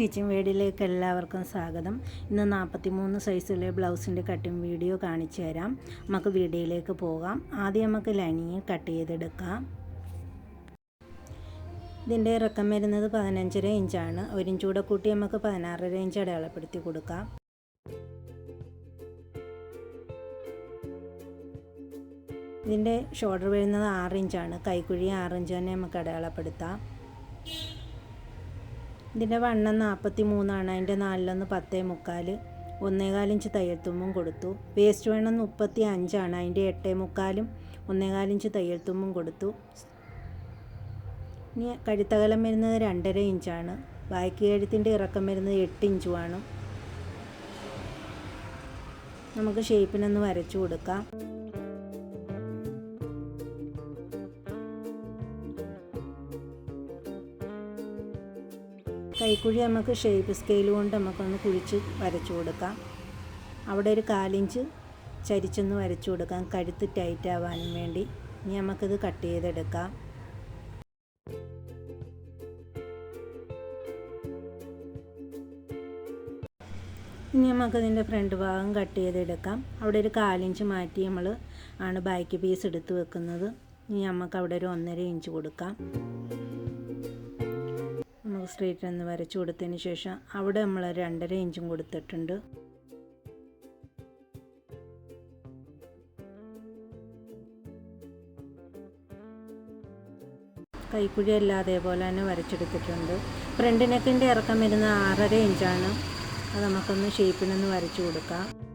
Stitching വീഡിയോയിലേക്ക് എല്ലാവർക്കും സ്വാഗതം. ഇന്ന് നാൽപ്പത്തി മൂന്ന് സൈസിലെ ബ്ലൗസിന്റെ കട്ടിങ് വീഡിയോ കാണിച്ചു തരാം. നമുക്ക് വീഡിയോയിലേക്ക് പോകാം. ആദ്യം നമുക്ക് ലൈനിങ് കട്ട് ചെയ്തെടുക്കാം. ഇതിന്റെ ഇറക്കം വരുന്നത് പതിനഞ്ചര ഇഞ്ചാണ്. ഒരു കൂടെ കൂട്ടി നമുക്ക് പതിനാറര ഇഞ്ച് അടയാളപ്പെടുത്തി കൊടുക്കാം. ഇതിന്റെ ഷോൾഡർ വരുന്നത് ആറ് ഇഞ്ചാണ്. കൈക്കുഴി ആറ് ഇഞ്ച് തന്നെ നമുക്ക് അടയാളപ്പെടുത്താം. ഇതിന്റെ വണ്ണം നാൽപ്പത്തി മൂന്നാണ് അതിന്റെ നാലിലൊന്ന് പത്തേ മുക്കാൽ ഒന്നേകാലിഞ്ച് തയ്യൽത്തുമ്പും കൊടുത്തു. വേസ്റ്റ് വണ്ണം മുപ്പത്തി അഞ്ചാണ് അതിന്റെ എട്ടേ മുക്കാലും ഒന്നേകാലിഞ്ച് തയ്യൽത്തുമ്പും കൊടുത്തു. ഇനി കഴുത്തകലം വരുന്നത് രണ്ടര ഇഞ്ചാണ്. ബാക്കി കഴുത്തിന്റെ ഇറക്കം വരുന്നത് എട്ട് ഇഞ്ചുമാണ്. നമുക്ക് ഷേപ്പിനൊന്ന് വരച്ചു കൊടുക്കാം. കൈക്കുഴി നമുക്ക് ഷേപ്പ് സ്കെയിൽ കൊണ്ട് നമുക്കൊന്ന് കുഴിച്ച് വരച്ചു കൊടുക്കാം. അവിടെ ഒരു കാലിഞ്ച് ചരിച്ചൊന്ന് വരച്ചു കൊടുക്കാം. കഴുത്ത് ടൈറ്റ് ആവാനും വേണ്ടി. ഇനി നമുക്കിത് കട്ട് ചെയ്തെടുക്കാം. ഇനി നമുക്കതിന്റെ ഫ്രണ്ട് ഭാഗം കട്ട് ചെയ്തെടുക്കാം. അവിടെ ഒരു കാലിഞ്ച് മാറ്റി നമ്മൾ ആണ് ബാക്ക് പീസ് എടുത്ത് വെക്കുന്നത്. ഇനി നമുക്ക് അവിടെ ഒരു ഒന്നര ഇഞ്ച് കൊടുക്കാം. സ്ട്രേറ്റ് ഒന്ന് വരച്ചു കൊടുത്തതിന് ശേഷം അവിടെ നമ്മൾ രണ്ടര ഇഞ്ചും കൊടുത്തിട്ടുണ്ട്. കൈക്കുഴി എല്ലാം അതേപോലെ തന്നെ വരച്ചെടുത്തിട്ടുണ്ട്. ഫ്രണ്ട് നെക്കിന്റെ ഇറക്കം വരുന്ന ആറര ഇഞ്ചാണ്. അത് നമുക്കൊന്ന് ഷേപ്പിനൊന്ന് വരച്ചു കൊടുക്കാം.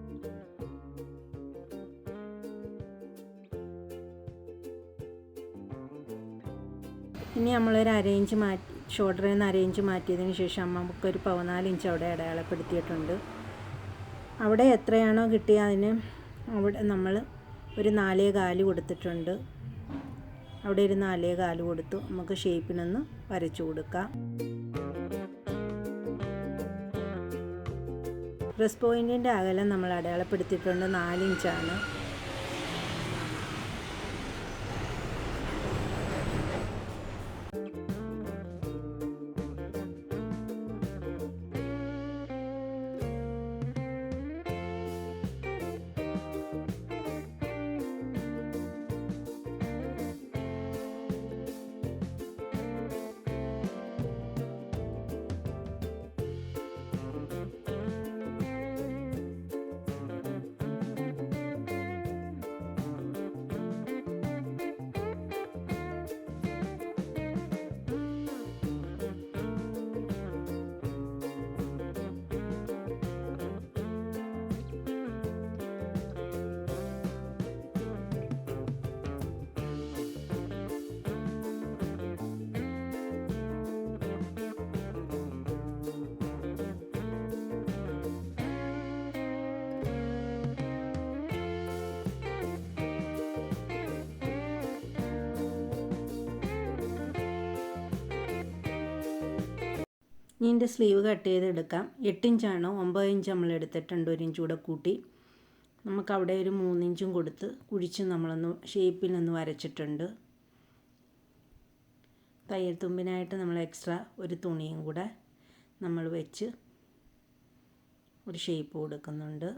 ഇനി നമ്മളൊരു അര ഇഞ്ച് മാറ്റി ഷോൾഡറിൽ നിന്ന് അരയിഞ്ച് മാറ്റിയതിന് ശേഷം നമുക്കൊരു പതിനാല് ഇഞ്ച് അവിടെ അടയാളപ്പെടുത്തിയിട്ടുണ്ട്. അവിടെ എത്രയാണോ കിട്ടിയ അതിന് അവിടെ നമ്മൾ ഒരു നാലേ കാൽ കൊടുത്തിട്ടുണ്ട്. അവിടെ ഒരു നാലേ കാൽ കൊടുത്തു. നമുക്ക് ഷേപ്പിനൊന്ന് വരച്ചു കൊടുക്കാം. ഡ്രസ് പോയിന്റിന്റെ അകലം നമ്മൾ അടയാളപ്പെടുത്തിയിട്ടുണ്ട് നാലിഞ്ചാണ് ഇനി ഇതിന്റെ സ്ലീവ് കട്ട് ചെയ്തെടുക്കാം. എട്ട് ഇഞ്ചാണ്. ഒമ്പത് ഇഞ്ച് നമ്മൾ എടുത്തിട്ടുണ്ട്. ഒരു ഇഞ്ച് കൂടെ കൂട്ടി. നമുക്ക് അവിടെ ഒരു മൂന്നിഞ്ചും കൊടുത്ത് കുഴിച്ച് നമ്മളൊന്ന് ഷേപ്പിൽ നിന്ന് വരച്ചിട്ടുണ്ട്. തയ്യൽ തുമ്പിനായിട്ട് നമ്മൾ എക്സ്ട്രാ ഒരു തുണിയും കൂടെ നമ്മൾ വെച്ച് ഒരു ഷേപ്പ് കൊടുക്കുന്നുണ്ട്.